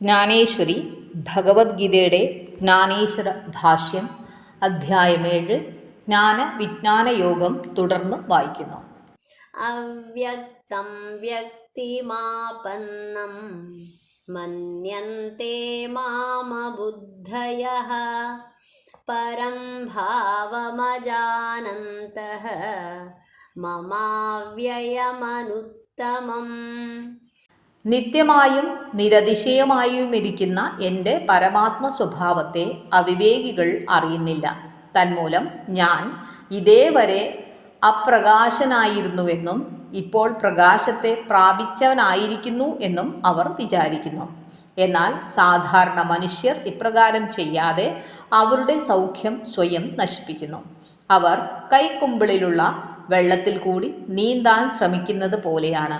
ജ്ഞാനേശ്വരി ഭഗവത്ഗീതയുടെ ജ്ഞാനേശ്വര ഭാഷ്യം അധ്യായമേഴ് ജ്ഞാന വിജ്ഞാന യോഗം തുടർന്ന് വായിക്കുന്നു. അവ്യക്തം വ്യക്തിമാപന്നം മന്യന്തേ മാമബുദ്ധയ പരം ഭാവമജാനന്ത മമാവ്യയമനുത്തമം നിത്യമായും നിരതിശയമായും ഇരിക്കുന്ന എന്റെ പരമാത്മ സ്വഭാവത്തെ അവിവേകികൾ അറിയുന്നില്ല. തന്മൂലം ഞാൻ ഇതേവരെ അപ്രകാശനായിരുന്നുവെന്നും ഇപ്പോൾ പ്രകാശത്തെ പ്രാപിച്ചവനായിരിക്കുന്നു എന്നും അവർ വിചാരിക്കുന്നു. എന്നാൽ സാധാരണ മനുഷ്യർ ഇപ്രകാരം ചെയ്യാതെ അവരുടെ സൗഖ്യം സ്വയം നശിപ്പിക്കുന്നു. അവർ കൈക്കുമ്പിളിലുള്ള വെള്ളത്തിൽ കൂടി നീന്താൻ ശ്രമിക്കുന്നത് പോലെയാണ്.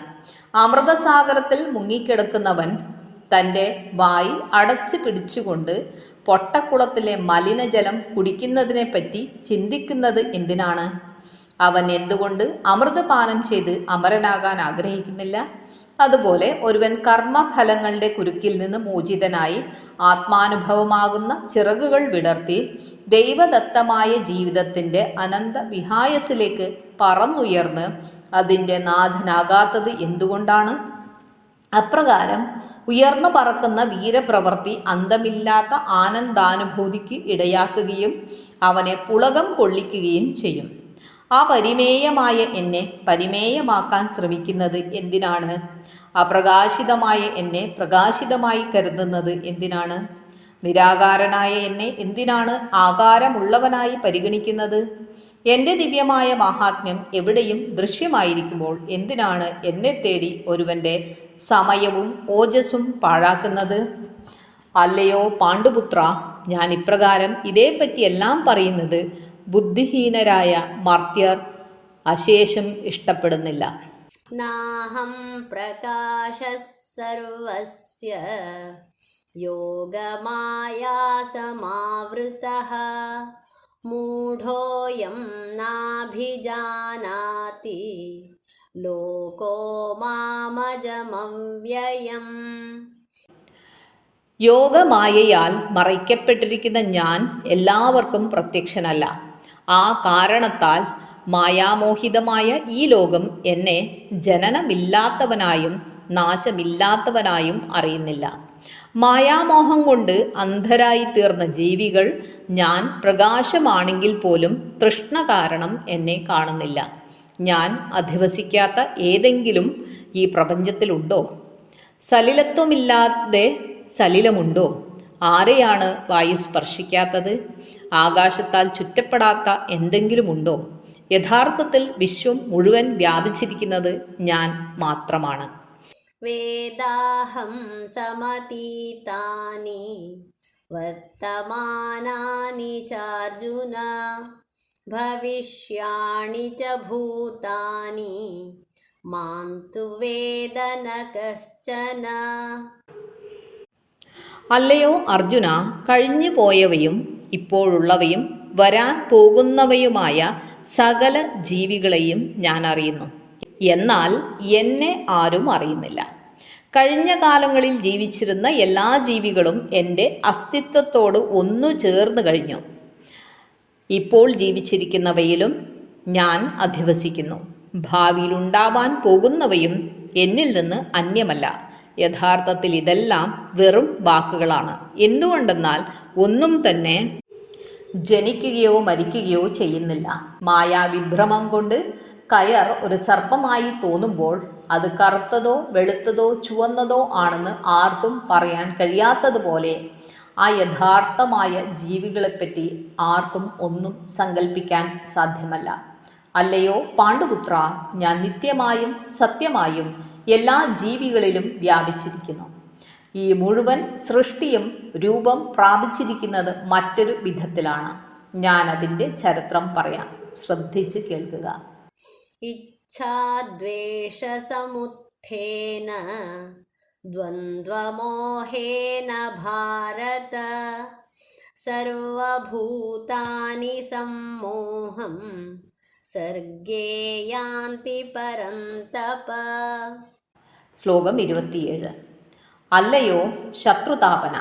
അമൃതസാഗരത്തിൽ മുങ്ങിക്കിടക്കുന്നവൻ തന്റെ വായി അടച്ചു പിടിച്ചുകൊണ്ട് പൊട്ടക്കുളത്തിലെ മലിനജലം കുടിക്കുന്നതിനെപ്പറ്റി ചിന്തിക്കുന്നത് എന്തിനാണ്? അവൻ എന്തുകൊണ്ട് അമൃതപാനം ചെയ്ത് അമരനാകാൻ ആഗ്രഹിക്കുന്നില്ല? അതുപോലെ ഒരുവൻ കർമ്മഫലങ്ങളുടെ കുരുക്കിൽ നിന്ന് മോചിതനായി ആത്മാനുഭവമാകുന്ന ചിറകുകൾ വിടർത്തി ദൈവദത്തമായ ജീവിതത്തിന്റെ അനന്ത വിഹായസിലേക്ക് പറന്നുയർന്ന് അതിന്റെ നാഥനാകാത്തത് എന്തുകൊണ്ടാണ്? അപ്രകാരം ഉയർന്നു പറക്കുന്ന വീരപ്രവൃത്തി അന്തമില്ലാത്ത ആനന്ദാനുഭൂതിക്ക് ഇടയാക്കുകയും അവനെ പുളകം കൊള്ളിക്കുകയും ചെയ്യും. ആ പരിമേയമായ എന്നെ പരിമേയമാക്കാൻ ശ്രമിക്കുന്നത് എന്തിനാണ്? അപ്രകാശിതമായ എന്നെ പ്രകാശിതമായി കരുതുന്നത് എന്തിനാണ്? നിരാകാരനായ എന്നെ എന്തിനാണ് ആകാരമുള്ളവനായി പരിഗണിക്കുന്നത്? എന്റെ ദിവ്യമായ മാഹാത്മ്യം എവിടെയും ദൃശ്യമായിരിക്കുമ്പോൾ എന്തിനാണ് എന്നെ തേടി ഒരുവന്റെ സമയവും ഓജസ്സും പാഴാക്കുന്നത്? അല്ലയോ പാണ്ഡുപുത്ര ഞാൻ ഇപ്രകാരം ഇതേപ്പറ്റി എല്ലാം പറയുന്നത് ബുദ്ധിഹീനരായ മർത്യർ അശേഷം ഇഷ്ടപ്പെടുന്നില്ല. നാഹം പ്രകാശ സർവസ്യ യോഗമായാസമാവൃതഃ. മൂഢോയം നാഭിജാനാതി ലോകോ മാമജമവ്യയം യോഗമായയാൽ മറയ്ക്കപ്പെട്ടിരിക്കുന്ന ഞാൻ എല്ലാവർക്കും പ്രത്യക്ഷനല്ല. ആ കാരണത്താൽ മായാമോഹിതമായ ഈ ലോകം എന്നെ ജനനമില്ലാത്തവനായും നാശമില്ലാത്തവനായും അറിയുന്നില്ല. മായാമോഹം കൊണ്ട് അന്ധരായി തീർന്ന ജീവികൾ ഞാൻ പ്രകാശമാണെങ്കിൽ പോലും തൃഷ്ണ കാരണം എന്നെ കാണുന്നില്ല. ഞാൻ അധിവസിക്കാത്ത ഏതെങ്കിലും ഈ പ്രപഞ്ചത്തിലുണ്ടോ? സലിലത്വമില്ലാതെ സലിലമുണ്ടോ? ആരെയാണ് വായു സ്പർശിക്കാത്തത്? ആകാശത്താൽ ചുറ്റപ്പെടാത്ത എന്തെങ്കിലുമുണ്ടോ? യഥാർത്ഥത്തിൽ വിശ്വം മുഴുവൻ വ്യാപിച്ചിരിക്കുന്നത് ഞാൻ മാത്രമാണ്. वेदाहं समतीतानि वर्तमानानि चार्जुन भविष्याणि च भूतानि मां तु वेद न कश्चन അല്ലയോ അർജുന കഴിഞ്ഞു പോയവയും ഇപ്പോഴുള്ളവയും വരാൻ പോകുന്നവയുമായ സകല ജീവികളെയും ഞാൻ അറിയുന്നു എന്നാൽ എന്നെ ആരും അറിയുന്നില്ല. കഴിഞ്ഞ കാലങ്ങളിൽ ജീവിച്ചിരുന്ന എല്ലാ ജീവികളും എന്റെ അസ്തിത്വത്തോട് ഒന്നു ചേർന്ന് കഴിഞ്ഞു. ഇപ്പോൾ ജീവിച്ചിരിക്കുന്നവയിലും ഞാൻ അധിവസിക്കുന്നു. ഭാവിയിലുണ്ടാവാൻ പോകുന്നവയും എന്നിൽ നിന്ന് അന്യമല്ല. യഥാർത്ഥത്തിൽ ഇതെല്ലാം വെറും വാക്കുകളാണ്. എന്തുകൊണ്ടെന്നാൽ ഒന്നും തന്നെ ജനിക്കുകയോ മരിക്കുകയോ ചെയ്യുന്നില്ല. മായാവിഭ്രമം കൊണ്ട് കയർ ഒരു സർപ്പമായി തോന്നുമ്പോൾ അത് കറുത്തതോ വെളുത്തതോ ചുവന്നതോ ആണെന്ന് ആർക്കും പറയാൻ കഴിയാത്തതുപോലെ ആ യഥാർത്ഥമായ ജീവികളെപ്പറ്റി ആർക്കും ഒന്നും സങ്കല്പിക്കാൻ സാധ്യമല്ല. അല്ലയോ പാണ്ഡുപുത്ര ഞാൻ നിത്യമായും സത്യമായും എല്ലാ ജീവികളിലും വ്യാപിച്ചിരിക്കുന്നു. ഈ മുഴുവൻ സൃഷ്ടിയും രൂപം പ്രാപിച്ചിരിക്കുന്നത് മറ്റൊരു വിധത്തിലാണ്. ഞാനതിന്റെ ചരിത്രം പറയാം. ശ്രദ്ധിച്ച് കേൾക്കുക. इच्छाद्वेषसमुत्थेन द्वन्द्वमोहेन भारत सर्वभूतानि सम्मोहं सर्गे यान्ति परन्तप ശ്ലോകം ഇരുപത്തിയേഴ് അല്ലയോ ശത്രുതാപന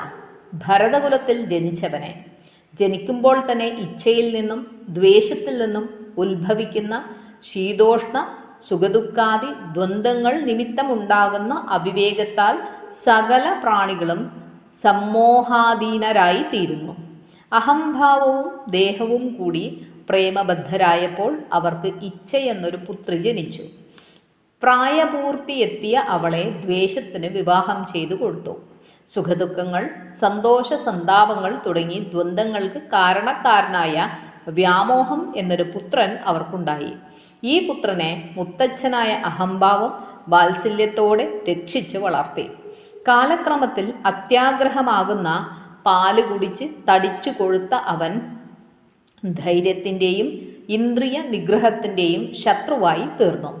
ഭരതകുലത്തിൽ ജനിച്ചവനെ ജനിക്കുമ്പോൾ തന്നെ ഇച്ഛയിൽ നിന്നും ദ്വേഷത്തിൽ നിന്നും ഉത്ഭവിക്കുന്ന ശീതോഷ്ണ സുഖദുഃഖാദി ദ്വന്ദ്ങ്ങൾ നിമിത്തമുണ്ടാകുന്ന അവിവേകത്താൽ സകല പ്രാണികളും സമ്മോഹാധീനരായി തീരുന്നു. അഹംഭാവവും ദേഹവും കൂടി പ്രേമബദ്ധരായപ്പോൾ അവർക്ക് ഇച്ഛയെന്നൊരു പുത്രി ജനിച്ചു. പ്രായപൂർത്തിയെത്തിയ അവളെ ദ്വേഷത്തിന് വിവാഹം ചെയ്തു കൊടുത്തു. സുഖദുഃഖങ്ങൾ സന്തോഷ സന്താപങ്ങൾ തുടങ്ങി ദ്വന്ദ്ങ്ങൾക്ക് കാരണക്കാരനായ വ്യാമോഹം എന്നൊരു പുത്രൻ അവർക്കുണ്ടായി. ഈ പുത്രനെ മുത്തച്ഛനായ അഹംഭാവം വാത്സല്യത്തോടെ രക്ഷിച്ചു വളർത്തി. കാലക്രമത്തിൽ അത്യാഗ്രഹമാകുന്ന പാൽ കുടിച്ച് തടിച്ചു കൊഴുത്ത അവൻ ധൈര്യത്തിന്റെയും ഇന്ദ്രിയ നിഗ്രഹത്തിന്റെയും ശത്രുവായി തീർന്നു.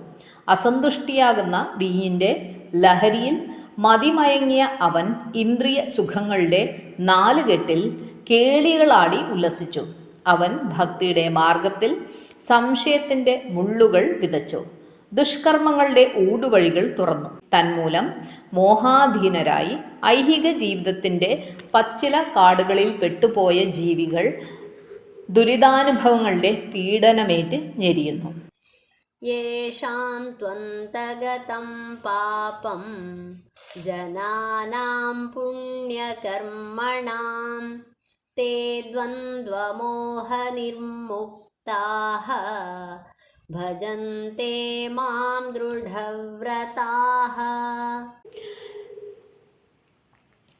അസന്തുഷ്ടിയാകുന്ന വീഞ്ഞിന്റെ ലഹരിയിൽ മതിമയങ്ങിയ അവൻ ഇന്ദ്രിയ സുഖങ്ങളുടെ നാലുകെട്ടിൽ കേളികളാടി ഉല്ലസിച്ചു. അവൻ ഭക്തിയുടെ മാർഗത്തിൽ സംശയത്തിന്റെ മുള്ളുകൾ വിതച്ചു. ദുഷ്കർമ്മങ്ങളുടെ ഊടുവഴികൾ തുറന്നു. തന്മൂലം മോഹാധീനരായി ഐഹിക ജീവിതത്തിന്റെ പച്ചില കാടുകളിൽ പെട്ടുപോയ ജീവികൾ ദുരിതാനുഭവങ്ങളുടെ പീഡനമേറ്റ് ഞെരിയുന്നു. യേഷാം പാപം. ജനാനാം പുണ്യകർമ്മണം. തേ ते द्वन्द्वमोहनिर्मुक्ताः भजन्ते मां दृढव्रताः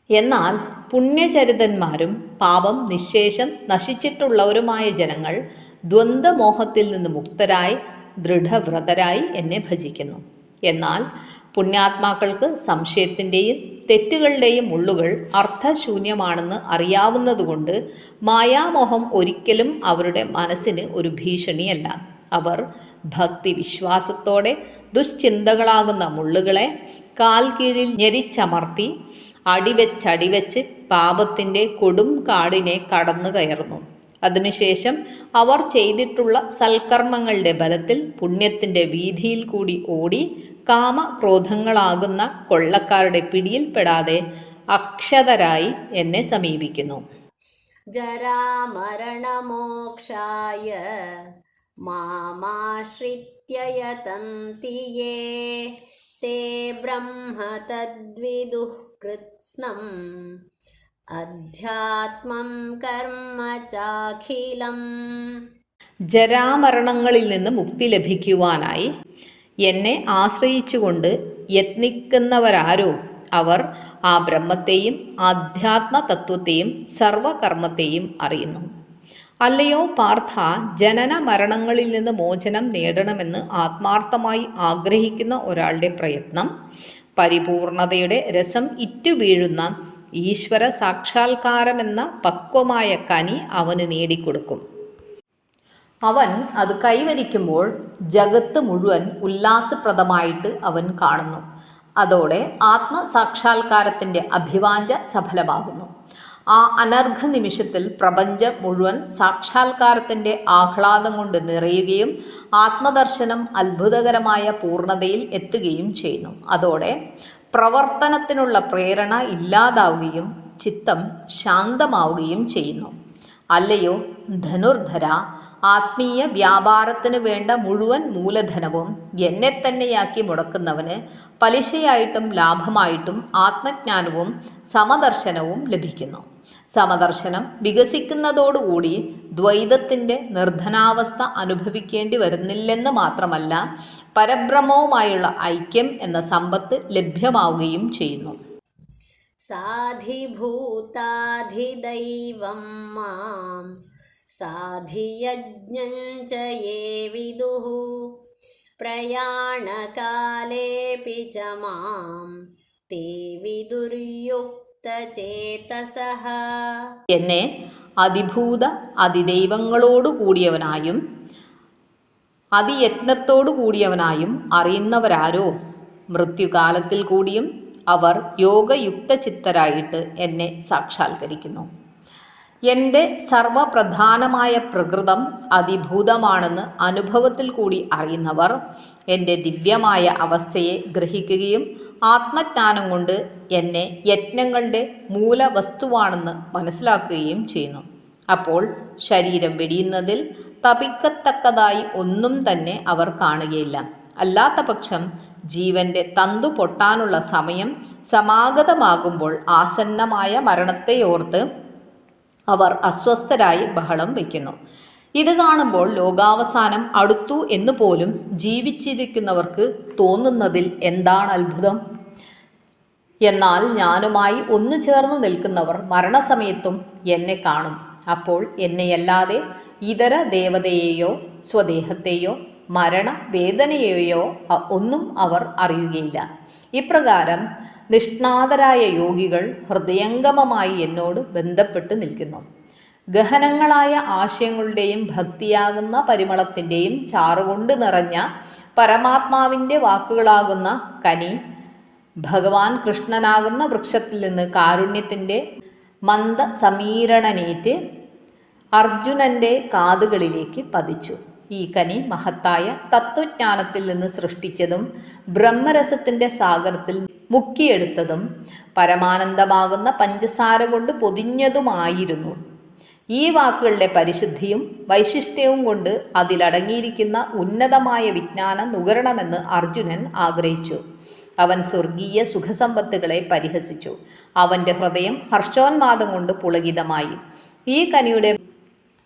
എന്നാൽ പുണ്യചരിതന്മാരും പാപം നിശേഷം നശിച്ചിട്ടുള്ളവരുമായ ജനങ്ങൾ ദ്വന്ദ്മോഹത്തിൽ നിന്ന് മുക്തരായി ദൃഢവ്രതരായി എന്നെ ഭജിക്കുന്നു എന്നാൽ പുണ്യാത്മാക്കൾക്ക് സംശയത്തിൻ്റെയും തെറ്റുകളുടെയും ഉള്ളുകൾ അർത്ഥശൂന്യമാണെന്ന് അറിയാവുന്നതുകൊണ്ട് മായാമോഹം ഒരിക്കലും അവരുടെ മനസ്സിന് ഒരു ഭീഷണിയല്ല. അവർ ഭക്തി വിശ്വാസത്തോടെ ദുശ്ചിന്തകളാകുന്ന മുള്ളുകളെ കാൽ കീഴിൽ ഞെരിച്ചമർത്തി അടിവെച്ചടിവെച്ച് പാപത്തിന്റെ കൊടും കാടിനെ കടന്നു കയറുന്നു. അതിനുശേഷം അവർ ചെയ്തിട്ടുള്ള സൽക്കർമ്മങ്ങളുടെ ബലത്തിൽ പുണ്യത്തിന്റെ വീതിയിൽ കൂടി ഓടി കാമക്രോധങ്ങളാകുന്ന കൊള്ളക്കാരുടെ പിടിയിൽപ്പെടാതെ അക്ഷതരായി എന്നെ സമീപിക്കുന്നു. ജരാമരണമോക്ഷായ മാമാശ്രിത്യയതന്തിയേ തേ ബ്രഹ്മ തദ്വിദു കൃത്സ്നം അധ്യാത്മം കർമ്മ ചാഖിലം. ജരാമരണങ്ങളിൽ നിന്ന് മുക്തി ലഭിക്കുവാനായി എന്നെ ആശ്രയിച്ചുകൊണ്ട് യത്നിക്കുന്നവരാരോ? അവർ ആ ബ്രഹ്മത്തെയും ആധ്യാത്മ തത്വത്തെയും സർവകർമ്മത്തെയും അറിയുന്നു. അല്ലയോ പാർത്ഥ ജനന മരണങ്ങളിൽ നിന്ന് മോചനം നേടണമെന്ന് ആത്മാർത്ഥമായി ആഗ്രഹിക്കുന്ന ഒരാളുടെ പ്രയത്നം പരിപൂർണതയുടെ രസം ഇറ്റുവീഴുന്ന ഈശ്വര സാക്ഷാത്കാരമെന്ന പക്വമായ കനി അവന് നേടിക്കൊടുക്കും. അവൻ അത് കൈവരിക്കുമ്പോൾ ജഗത്ത് മുഴുവൻ ഉല്ലാസപ്രദമായിട്ട് അവൻ കാണുന്നു. അതോടെ ആത്മസാക്ഷാത്കാരത്തിന്റെ അഭിവാഞ്ച സഫലമാകുന്നു. ആ അനർഘ നിമിഷത്തിൽ പ്രപഞ്ചം മുഴുവൻ സാക്ഷാത്കാരത്തിന്റെ ആഹ്ലാദം കൊണ്ട് നിറയുകയും ആത്മദർശനം അത്ഭുതകരമായ പൂർണതയിൽ എത്തുകയും ചെയ്യുന്നു. അതോടെ പ്രവർത്തനത്തിനുള്ള പ്രേരണ ഇല്ലാതാവുകയും ചിത്തം ശാന്തമാവുകയും ചെയ്യുന്നു. അല്ലയോ ധനുർധര ആത്മീയ വ്യാപാരത്തിന് വേണ്ട മുഴുവൻ മൂലധനവും എന്നെ തന്നെയാക്കി മുടക്കുന്നവന് പലിശയായിട്ടും ലാഭമായിട്ടും ആത്മജ്ഞാനവും സമദർശനവും ലഭിക്കുന്നു. സമദർശനം വികസിക്കുന്നതോടുകൂടി ദ്വൈതത്തിന്റെ നിർധനാവസ്ഥ അനുഭവിക്കേണ്ടി വരുന്നില്ലെന്ന് മാത്രമല്ല പരബ്രഹ്മവുമായുള്ള ഐക്യം എന്ന സമ്പത്ത് ലഭ്യമാവുകയും ചെയ്യുന്നു. സാധിഭൂതാധിദൈവം മാം. साधियज्ञं च ये विदुः प्रयाणकालेऽपि च मां ते विदुर्युक्तचेतसः എന്നെ അതിഭൂത അതിദൈവങ്ങളോടു കൂടിയവനായും അതിയത്നത്തോടു കൂടിയവനായും അറിയുന്നവരാരോ മൃത്യുകാലത്തിൽ കൂടിയും അവർ യോഗയുക്ത ചിത്തരായിട്ട് എന്നെ സാക്ഷാത്കരിക്കുന്നു എന്റെ സർവപ്രധാനമായ പ്രകൃതം അതിഭൂതമാണെന്ന് അനുഭവത്തിൽ കൂടി അറിയുന്നവർ എന്റെ ദിവ്യമായ അവസ്ഥയെ ഗ്രഹിക്കുകയും ആത്മജ്ഞാനം കൊണ്ട് എന്നെ യജ്ഞങ്ങളുടെ മൂലവസ്തുവാണെന്ന് മനസ്സിലാക്കുകയും ചെയ്യുന്നു. അപ്പോൾ ശരീരം വെടിയുന്നതിൽ തപിക്കത്തക്കതായി ഒന്നും തന്നെ അവർ കാണുകയില്ല. അല്ലാത്ത പക്ഷം ജീവന്റെ തന്തു പൊട്ടാനുള്ള സമയം സമാഗതമാകുമ്പോൾ ആസന്നമായ മരണത്തെയോർത്ത് അവർ അസ്വസ്ഥരായി ബഹളം വയ്ക്കുന്നു. ഇത് കാണുമ്പോൾ ലോകാവസാനം അടുത്തു എന്ന് പോലും ജീവിച്ചിരിക്കുന്നവർക്ക് തോന്നുന്നതിൽ എന്താണ് അത്ഭുതം? എന്നാൽ ഞാനുമായി ഒന്നു ചേർന്ന് നിൽക്കുന്നവർ മരണസമയത്തും എന്നെ കാണും. അപ്പോൾ എന്നെയല്ലാതെ ഇതര ദേവതയെയോ സ്വദേഹത്തെയോ മരണ വേദനയെയോ ഒന്നും അവർ അറിയുകയില്ല. ഇപ്രകാരം നിഷ്ണാതരായ യോഗികൾ ഹൃദയംഗമമായി എന്നോട് ബന്ധപ്പെട്ട് നിൽക്കുന്നു. ഗഹനങ്ങളായ ആശയങ്ങളുടെയും ഭക്തിയാകുന്ന പരിമളത്തിന്റെയും ചാറുകൊണ്ട് നിറഞ്ഞ പരമാത്മാവിന്റെ വാക്കുകളാകുന്ന കനി ഭഗവാൻ കൃഷ്ണനാകുന്ന വൃക്ഷത്തിൽ നിന്ന് കാരുണ്യത്തിന്റെ മന്ദ സമീരണനേറ്റ് അർജുനന്റെ കാതുകളിലേക്ക് പതിച്ചു. ഈ കനി മഹത്തായ തത്വജ്ഞാനത്തിൽ നിന്ന് സൃഷ്ടിച്ചതും ബ്രഹ്മരസത്തിന്റെ സാഗരത്തിൽ മുക്കിയെടുത്തതും പരമാനന്ദമാകുന്ന പഞ്ചസാര കൊണ്ട് പൊതിഞ്ഞതുമായിരുന്നു. ഈ വാക്കുകളുടെ പരിശുദ്ധിയും വൈശിഷ്ട്യവും കൊണ്ട് അതിലടങ്ങിയിരിക്കുന്ന ഉന്നതമായ വിജ്ഞാനം നുകരണമെന്ന് അർജുനൻ ആഗ്രഹിച്ചു. അവൻ സ്വർഗീയ സുഖസമ്പത്തുകളെ പരിഹസിച്ചു. അവന്റെ ഹൃദയം ഹർഷോന്മാദം കൊണ്ട് പുളകിതമായി. ഈ കനിയുടെ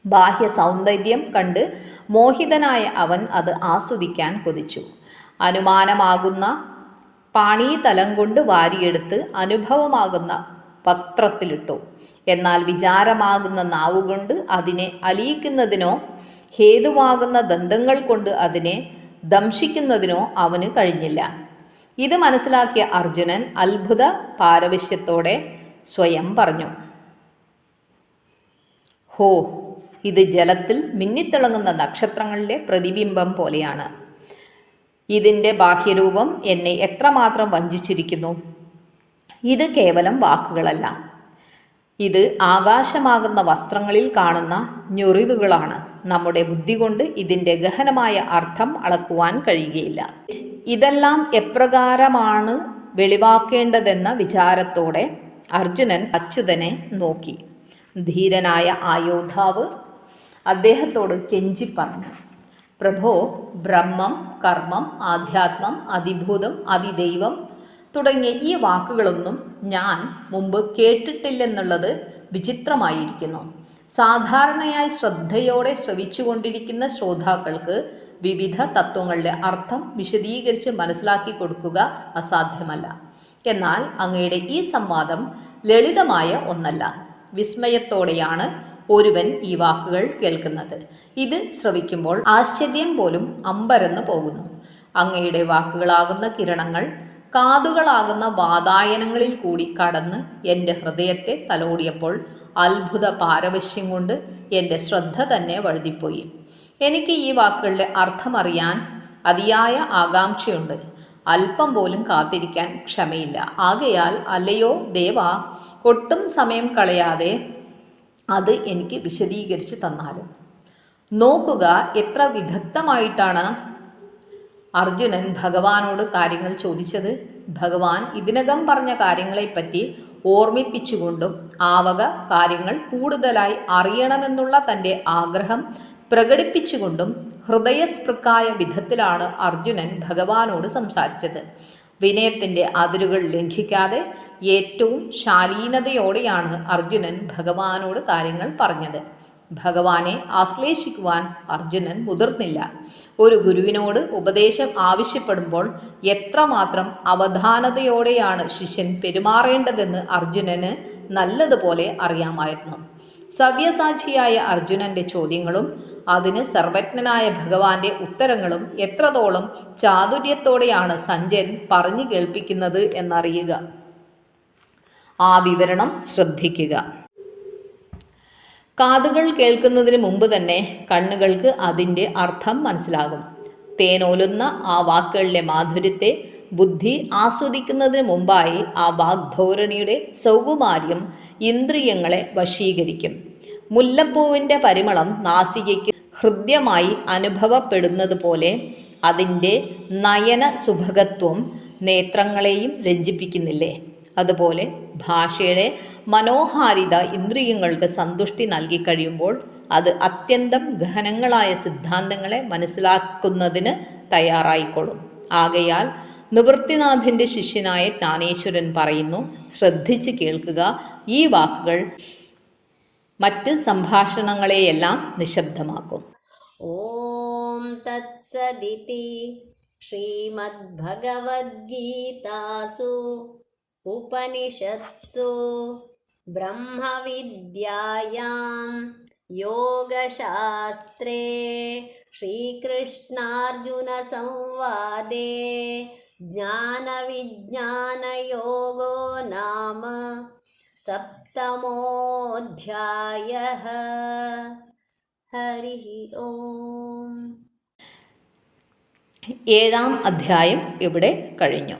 ബാഹ്യ സൗന്ദര്യം കണ്ട് മോഹിതനായ അവൻ അത് ആസ്വദിക്കാൻ കൊതിച്ചു. അനുമാനമാകുന്ന പാണീതലം കൊണ്ട് വാരിയെടുത്ത് അനുഭവമാകുന്ന പത്രത്തിലിട്ടു. എന്നാൽ വിചാരമാകുന്ന നാവുകൊണ്ട് അതിനെ അലിയിക്കുന്നതിനോ ഹേതുവാകുന്ന ദന്തങ്ങൾ കൊണ്ട് അതിനെ ദംശിക്കുന്നതിനോ അവന് കഴിഞ്ഞില്ല. ഇത് മനസ്സിലാക്കിയ അർജുനൻ അത്ഭുത പാരവശ്യത്തോടെ സ്വയം പറഞ്ഞു. ഹോ ഇത് ജലത്തിൽ മിന്നിത്തിളങ്ങുന്ന നക്ഷത്രങ്ങളുടെ പ്രതിബിംബം പോലെയാണ്. ഇതിന്റെ ബാഹ്യരൂപം എന്നെ എത്രമാത്രം വഞ്ചിച്ചിരിക്കുന്നു? ഇത് കേവലം വാക്കുകളല്ല. ഇത് ആകാശമാകുന്ന വസ്ത്രങ്ങളിൽ കാണുന്ന ഞൊറിവുകളാണ്. നമ്മുടെ ബുദ്ധി കൊണ്ട് ഇതിന്റെ ഗഹനമായ അർത്ഥം അളക്കുവാൻ കഴിയുകയില്ല. ഇതെല്ലാം എപ്രകാരമാണ് വെളിവാക്കേണ്ടതെന്ന വിചാരത്തോടെ അർജുനൻ അച്യുതനെ നോക്കി. ധീരനായ ആ യോദ്ധാവ് അദ്ദേഹത്തോട് കെഞ്ചി പറഞ്ഞു. പ്രഭോ ബ്രഹ്മം കർമ്മം ആധ്യാത്മം അതിഭൂതം അതിദൈവം തുടങ്ങിയ ഈ വാക്കുകളൊന്നും ഞാൻ മുമ്പ് കേട്ടിട്ടില്ലെന്നുള്ളത് വിചിത്രമായിരിക്കുന്നു. സാധാരണയായി ശ്രദ്ധയോടെ ശ്രവിച്ചുകൊണ്ടിരിക്കുന്ന ശ്രോതാക്കൾക്ക് വിവിധ തത്വങ്ങളുടെ അർത്ഥം വിശദീകരിച്ച് മനസ്സിലാക്കി കൊടുക്കുക അസാധ്യമല്ല. എന്നാൽ അങ്ങയുടെ ഈ സംവാദം ലളിതമായ ഒന്നല്ല. വിസ്മയത്തോടെയാണ് ഒരുവൻ ഈ വാക്കുകൾ കേൾക്കുന്നത്. ഇത് ശ്രവിക്കുമ്പോൾ ആശ്ചര്യം പോലും അമ്പരന്ന് പോകുന്നു. അങ്ങയുടെ വാക്കുകളാകുന്ന കിരണങ്ങൾ കാതുകളാകുന്ന വാതായനങ്ങളിൽ കൂടി കടന്ന് എന്റെ ഹൃദയത്തെ തലോടിയപ്പോൾ അത്ഭുത പാരവശ്യം കൊണ്ട് എന്റെ ശ്രദ്ധ തന്നെ വഴുതിപ്പോയി. എനിക്ക് ഈ വാക്കുകളുടെ അർത്ഥമറിയാൻ അതിയായ ആകാംക്ഷയുണ്ട്. അല്പം പോലും കാത്തിരിക്കാൻ ക്ഷമയില്ല. ആകയാൽ അല്ലയോ ദേവ ഒട്ടും സമയം കളയാതെ അത് എനിക്ക് വിശദീകരിച്ച് തന്നാലും. നോക്കുക എത്ര വിദഗ്ധമായിട്ടാണ് അർജുനൻ ഭഗവാനോട് കാര്യങ്ങൾ ചോദിച്ചത്. ഭഗവാൻ ഇതിനകം പറഞ്ഞ കാര്യങ്ങളെപ്പറ്റി ഓർമ്മിപ്പിച്ചുകൊണ്ടും ആവക കാര്യങ്ങൾ കൂടുതലായി അറിയണമെന്നുള്ള തന്റെ ആഗ്രഹം പ്രകടിപ്പിച്ചുകൊണ്ടും ഹൃദയസ്പൃക്കായ വിധത്തിലാണ് അർജുനൻ ഭഗവാനോട് സംസാരിച്ചത്. വിനയത്തിന്റെ അതിരുകൾ ലംഘിക്കാതെ ഏറ്റവും ശാലീനതയോടെയാണ് അർജുനൻ ഭഗവാനോട് കാര്യങ്ങൾ പറഞ്ഞത്. ഭഗവാനെ ആശ്ലേഷിക്കുവാൻ അർജുനൻ മുതിർന്നില്ല. ഒരു ഗുരുവിനോട് ഉപദേശം ആവശ്യപ്പെടുമ്പോൾ എത്രമാത്രം അവധാനതയോടെയാണ് ശിഷ്യൻ പെരുമാറേണ്ടതെന്ന് അർജുനന് നല്ലതുപോലെ അറിയാമായിരുന്നു. സവ്യസാക്ഷിയായ അർജുനന്റെ ചോദ്യങ്ങളും അതിന് സർവജ്ഞനായ ഭഗവാന്റെ ഉത്തരങ്ങളും എത്രത്തോളം ചാതുര്യത്തോടെയാണ് സഞ്ജയൻ പറഞ്ഞു കേൾപ്പിക്കുന്നത് എന്നറിയുക. ആ വിവരണം ശ്രദ്ധിക്കുക. കാതുകൾ കേൾക്കുന്നതിന് മുമ്പ് തന്നെ കണ്ണുകൾക്ക് അതിന്റെ അർത്ഥം മനസ്സിലാകും. തേനോലുന്ന ആ വാക്കുകളിലെ മാധുര്യത്തെ ബുദ്ധി ആസ്വദിക്കുന്നതിന് മുമ്പായി ആ വാഗ്ധോരണിയുടെ സൗകുമാര്യം ഇന്ദ്രിയങ്ങളെ വശീകരിക്കും. മുല്ലപ്പൂവിന്റെ പരിമളം നാസികയ്ക്ക് ഹൃദ്യമായി അനുഭവപ്പെടുന്നത് പോലെ അതിന്റെ നയന സുഭഗത്വം നേത്രങ്ങളെയും രഞ്ജിപ്പിക്കുന്നില്ലേ? അതുപോലെ ഭാഷയുടെ മനോഹാരിത ഇന്ദ്രിയങ്ങൾക്ക് സന്തുഷ്ടി നൽകി കഴിയുമ്പോൾ അത് അത്യന്തം ഗഹനങ്ങളായ സിദ്ധാന്തങ്ങളെ മനസ്സിലാക്കുന്നതിന് തയ്യാറായിക്കൊള്ളും. ആകയാൽ നിവൃത്തിനാഥിന്റെ ശിഷ്യനായ ജ്ഞാനേശ്വരൻ പറയുന്നു ശ്രദ്ധിച്ച് കേൾക്കുക ഈ വാക്കുകൾ മറ്റ് സംഭാഷണങ്ങളെയെല്ലാം നിശബ്ദമാക്കും. ഓം തത്സദിതി ശ്രീമദ്ഭഗവത്ഗീതാസു उपनिषत्सु ब्रह्मविद्यायां योगशास्त्रे श्रीकृष्णार्जुनसंवादे ज्ञानविज्ञानयोगो नाम सप्तमोऽध्यायः हरिः ओम् ഏഴാം അധ്യായം ഇവിടെ കഴിഞ്ഞു